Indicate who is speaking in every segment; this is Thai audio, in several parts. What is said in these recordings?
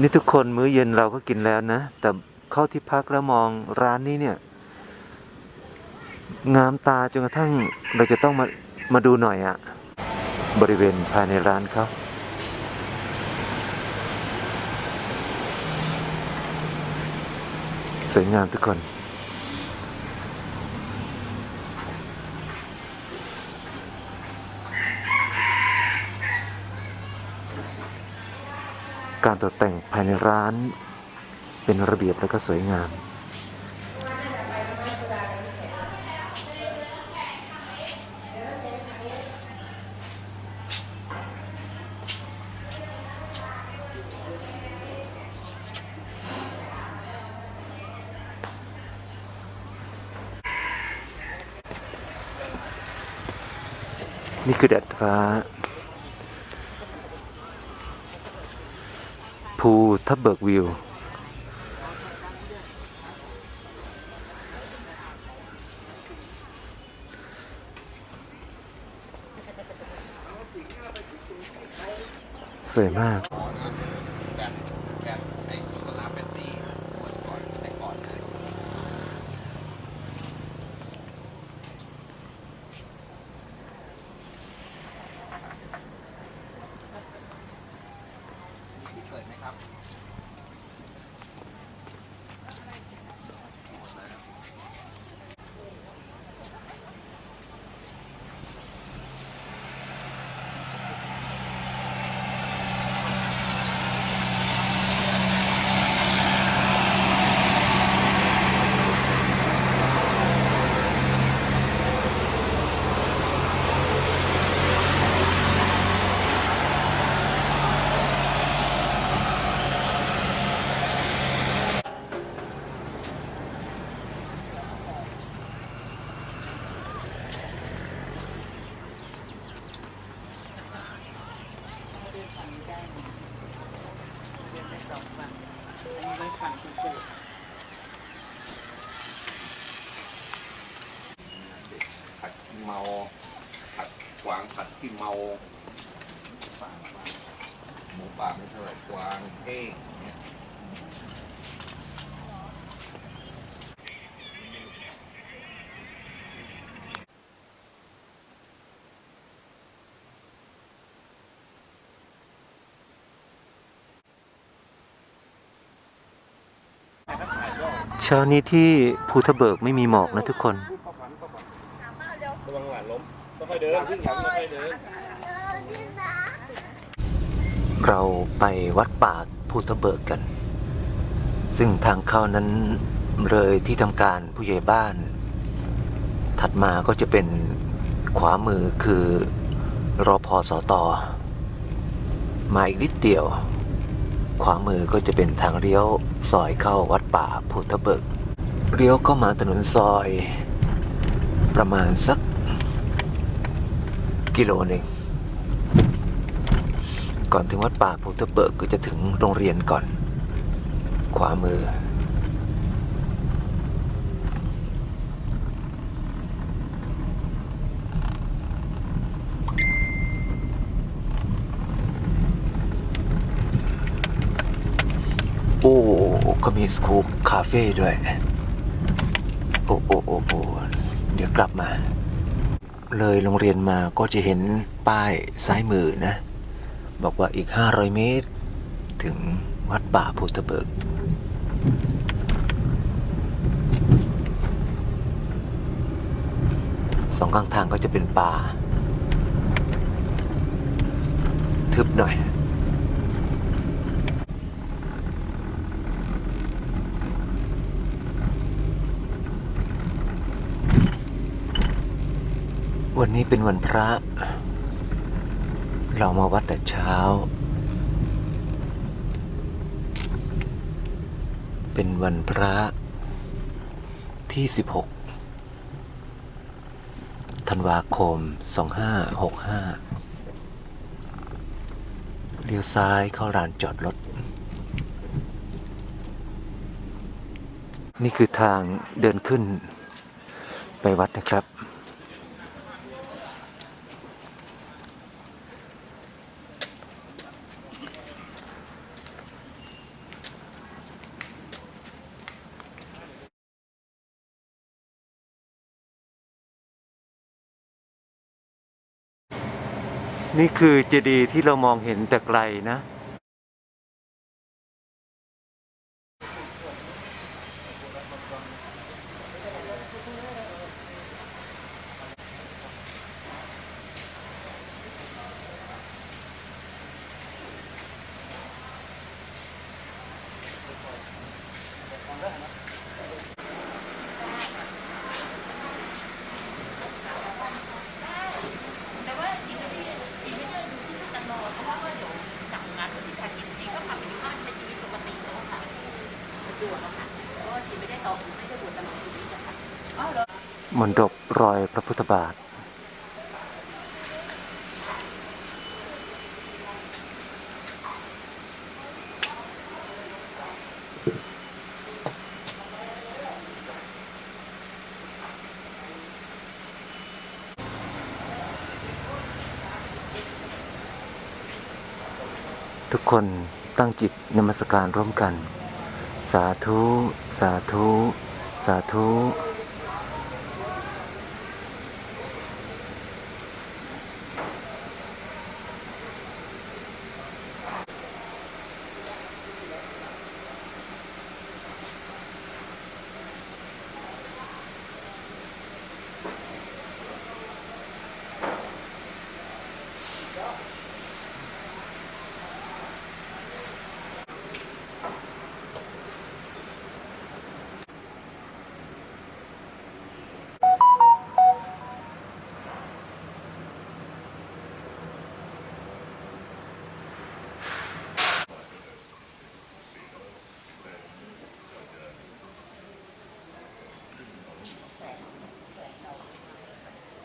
Speaker 1: นี่ทุกคนมื้อเย็นเราก็กินแล้วนะ แต่เข้าที่พักแล้วมองร้านนี้เนี่ย งามตาจนกระทั่งเราจะต้องมามาดูหน่อยอะบริเวณภายในร้านเขาสวยงามทุกคน การตกแต่งภายในร้าน เป็นระเบียบและก็สวยงาม นี่คือดัดฟ้า ภูทับเบิกวิว สวยมาก
Speaker 2: แบบแบบไอ้โฆษณาเป็นตี้หมดก่อนแต่ก่อนนะมีที่เปิดไหมครับหมดแล้ว ผัดขี้ เมาผัดกวางผัดขี้เมาหมูป่าไม่เท่าไหร่กวางเก้งเนี่ย
Speaker 1: เช้านี้ที่ภูทับเบิกไม่มีหมอกนะทุกคน
Speaker 3: ระวังหลานล้ม ค่อยเดินขึ้นหลังค่อยเดิน
Speaker 1: เราไปวัดป่าภูทับเบิกกัน ซึ่งทางเข้านั้นเลยที่ทำการผู้ใหญ่บ้าน ถัดมาก็จะเป็นขวามือคือรอพอสอตอมาอีกนิดเดียว ขวามือก็จะเป็นทางเลี้ยวซอยเข้าวัดป่าภูทับเบิกเลี้ยวเข้ามาถนนซอย ประมาณสัก กิโลหนึ่งก่อนถึงวัดป่าภูทับเบิกก็จะถึงโรงเรียนก่อน ขวามือ โอ้ก็มีสคูปคาเฟ่ด้วย โอ้โอ้โอ้โอ้เดี๋ยวกลับมา เลยโรงเรียนมาก็จะเห็นป้ายซ้ายมือนะ บอกว่าอีก 500 เมตร ถึงวัดป่าพุทธเบิก สองข้างทางก็จะเป็นป่า ทึบหน่อย วันนี้เป็นวันพระ เรามาวัดแต่เช้า เป็นวันพระที่ 16 ธันวาคม 2565 เลี้ยวซ้ายเข้าลานจอดรถ นี่คือทางเดินขึ้นไปวัดนะครับ นี่คือเจดีย์ที่เรามองเห็นแต่ไกลนะ
Speaker 4: แต่ว่าจริงๆที่ชีวิตเราอยู่ที่ตลอดเพราะว่าเดี๋ยวหลังงานวันที่แปดจริงๆก็กลับไปอยู่บ้านใช้ชีวิตปกติแล้วค่ะสะดวกอะค่ะเพราะว่าชีไม่ได้ต่อไม่ได้บวชตลอดชีวิตอะค่ะอ้าวเหรอ
Speaker 1: มนดบรอยพระพุทธบาท ทุกคนตั้งจิตนมัสการร่วมกัน สาธุ สาธุ สาธุ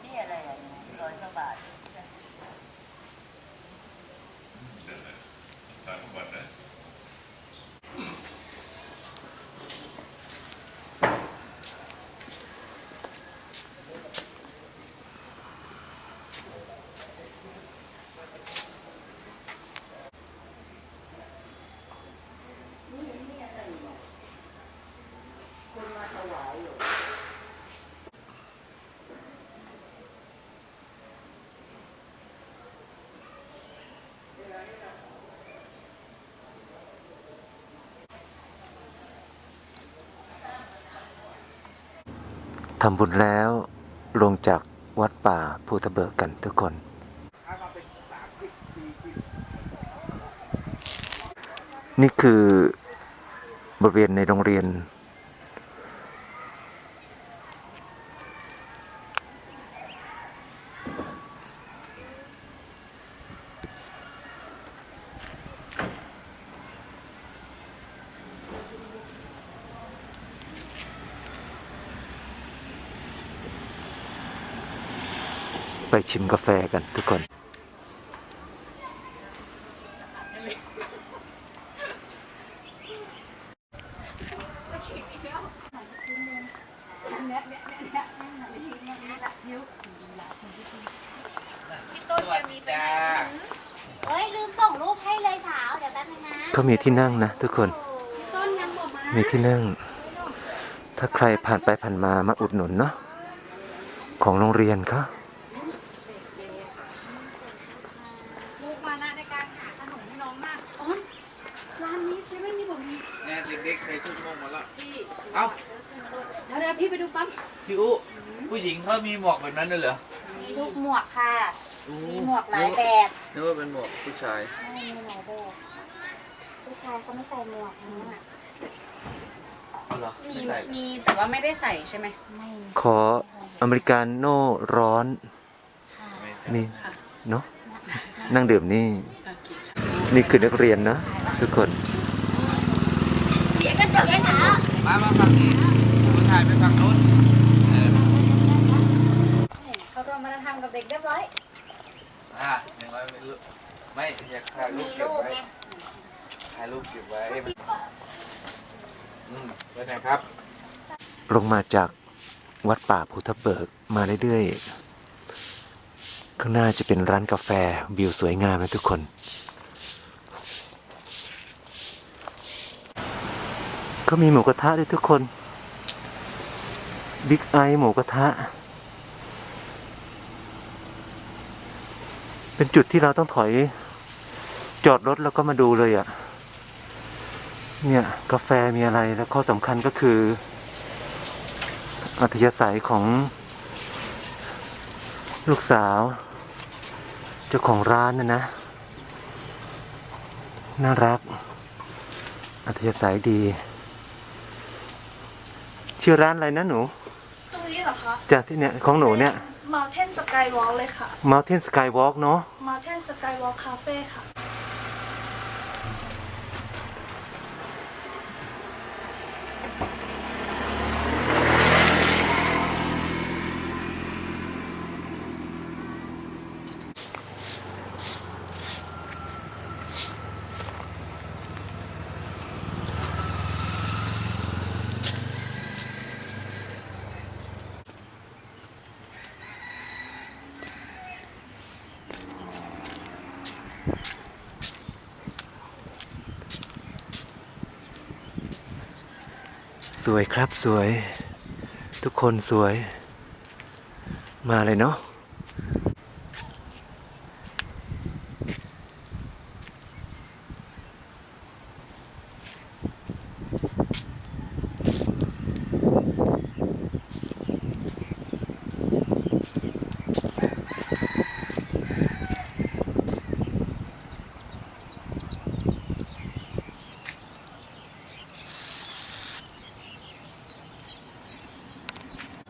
Speaker 4: นี่อะไรอะร้อยกว่าบาท
Speaker 1: ทำบุญแล้วลงจากวัดป่าภูทะเบิกกันทุกคน นี่คือบริเวณในโรงเรียน ชิมกาแฟกันทุกคน
Speaker 4: พี่ต้นจะมีเป็น
Speaker 5: เฮ้ย ลืมส่งรูปให้เลยสาว เดี๋ยวแป๊บนึงนะ
Speaker 1: เขามีที่นั่งนะทุกคน
Speaker 5: ต้นยังบอกมา
Speaker 1: มีที่นั่ง ถ้าใครผ่านไปผ่านมามาอุดหนุนเนาะของโรงเรียนเขา
Speaker 5: ลูกมานะในการหาขนมให้น้องมากอ๋อ ร้านนี้เซเว่นมีบอกมี
Speaker 2: เนี่ยเด็กๆเคยทุ่มโมงหมดแล้ว
Speaker 5: พี่
Speaker 2: เอ้า
Speaker 5: เดี๋ยวเดี๋ยวพี่ไปดูปั๊ม
Speaker 2: พี่อุผู้หญิงเขามีหมวกแบบนั้นด้วยเหรอ
Speaker 5: มีทุกหมวกค่ะ
Speaker 2: อู้
Speaker 5: มีหมวกหลายแบบ
Speaker 2: นึกว่าเป็นหมวกผู้ชาย
Speaker 5: ไม่มีหลายแบบ ผู้ชายเขาไม่ใส่หมวกนะ
Speaker 2: เอาเหรอ
Speaker 6: มี
Speaker 2: ไม่ใส่
Speaker 6: มีแต่ว่าไม่ได้ใส่ใช่ไหม
Speaker 5: ไม่
Speaker 1: ขออเมริกาโน่ร้อน
Speaker 5: ค่ะ
Speaker 2: ไม่ใส่
Speaker 1: นี่
Speaker 6: ค่ะ
Speaker 1: เนาะนั่งดื่มนี่
Speaker 6: โอเคค่ะ
Speaker 1: นี่คือนักเรียนนะทุกคน
Speaker 5: เสียงก็เจ๋งนะ
Speaker 2: มามาฝั่งนี้ผู้ชายไปฝั่งโน้นเออ
Speaker 5: เขารวมมาทำกับเด็กเรียบร้อย
Speaker 2: อะอย่างไรไม่รู้ไม่อยากถ่ายรู
Speaker 5: มี
Speaker 2: ปเก็บ
Speaker 5: รูป
Speaker 2: ไว้
Speaker 5: ไง
Speaker 2: ถ่ายรูปเก็บไว้ให้มันอืมไปไหนครับ
Speaker 1: ลงมาจากวัดป่าภูทะเบิกมาเรื่อยๆข้างหน้าจะเป็นร้านกาแฟวิวสวยงามนะทุกคน ก็มีหมูกระทะด้วยทุกคนบิ๊กไอหมูกระทะ เป็นจุดที่เราต้องถอย จอดรถแล้วก็มาดูเลยอะ่ะ เนี่ยกาแฟมีอะไรแล้วข้อสำคัญก็คือ อัธยาศัยของ ลูกสาว เจ้าของร้านนะนะ น่ารัก อัธยาศัยดี ชื่อร้านอะไรนะหนู
Speaker 5: ตรงนี้เหรอคะ
Speaker 1: จากที่เนี่ยของหนูเนี่ย
Speaker 5: Mountain Skywalk เลยค่ะ
Speaker 1: Mountain Skywalk เนาะ
Speaker 5: Mountain Skywalk Cafe ค่ะ
Speaker 1: สวยครับสวย ทุกคนสวย มาเลยเนาะ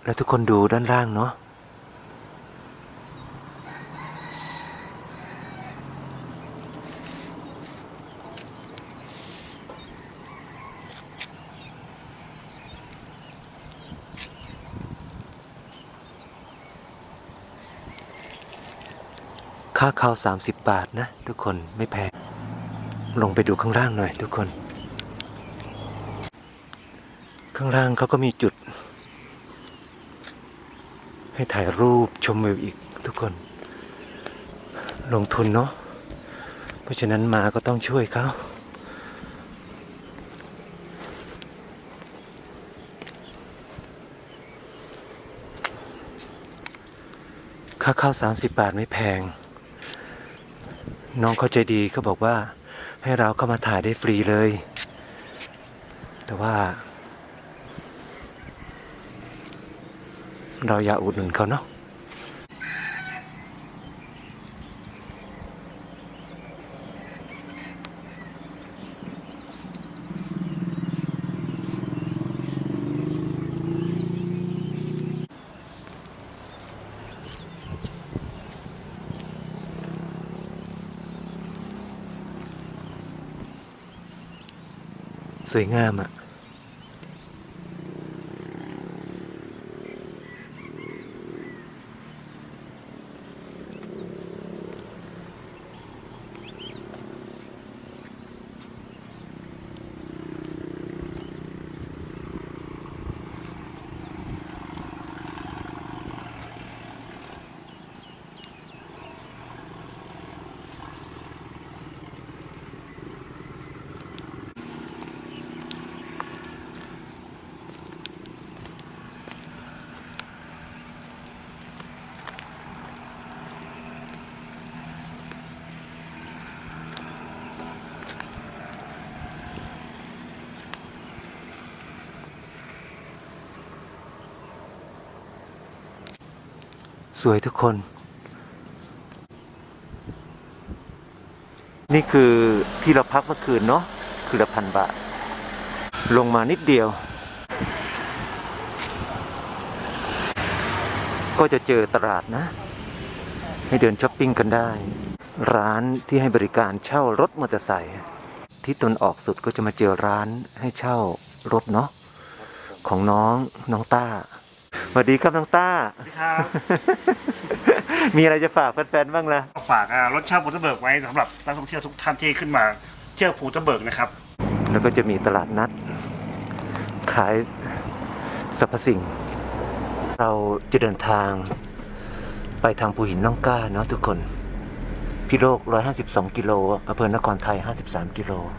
Speaker 1: แล้วทุกคนดูด้านล่างเนาะค่าเข้า30 บาทนะ ทุกคนไม่แพง ลงไปดูข้างล่างหน่อย ทุกคน ข้างล่างเขาก็มีจุด ให้ถ่ายรูปชมวิวอีกทุกคน ลงทุนเนาะเพราะฉะนั้นมาก็ต้องช่วยเขาค่าเข้า30 บาทไม่แพง น้องเขาใจดีเขาบอกว่าให้เราเข้ามาถ่ายได้ฟรีเลย แต่ว่า เราอย่าอุดหนุนเขาเนาะสวยงามอะ่ะ สวยทุกคน นี่คือที่เราพักเมื่อคืนเนาะคือละพันบาท ลงมานิดเดียว ก็จะเจอตลาดนะ ให้เดินช้อปปิ้งกันได้ ร้านที่ให้บริการเช่ารถมอเตอร์ไซค์ที่ตนออกสุดก็จะมาเจอร้านให้เช่ารถเนาะของน้องน้องต้า สวัสดีครับน้องต้า
Speaker 3: สวัสดีครับ
Speaker 1: มีอะไรจะฝากแฟนๆบ้างล่ะ
Speaker 3: ฝากอ่ารถเช่าภูทะเบิกไว้สำหรับนักท่องเที่ยวทุกท่านที่ขึ้นมาเที่ยวภูทะเบิกนะครับ
Speaker 1: แล้วก็จะมีตลาดนัด ขายสรรพสิ่ง เราจะเดินทางไปทางภูหินน้องก้าเนาะทุกคนพี่โลก 152 กิโลอำเภอนครไทย 53 กิโล
Speaker 3: ค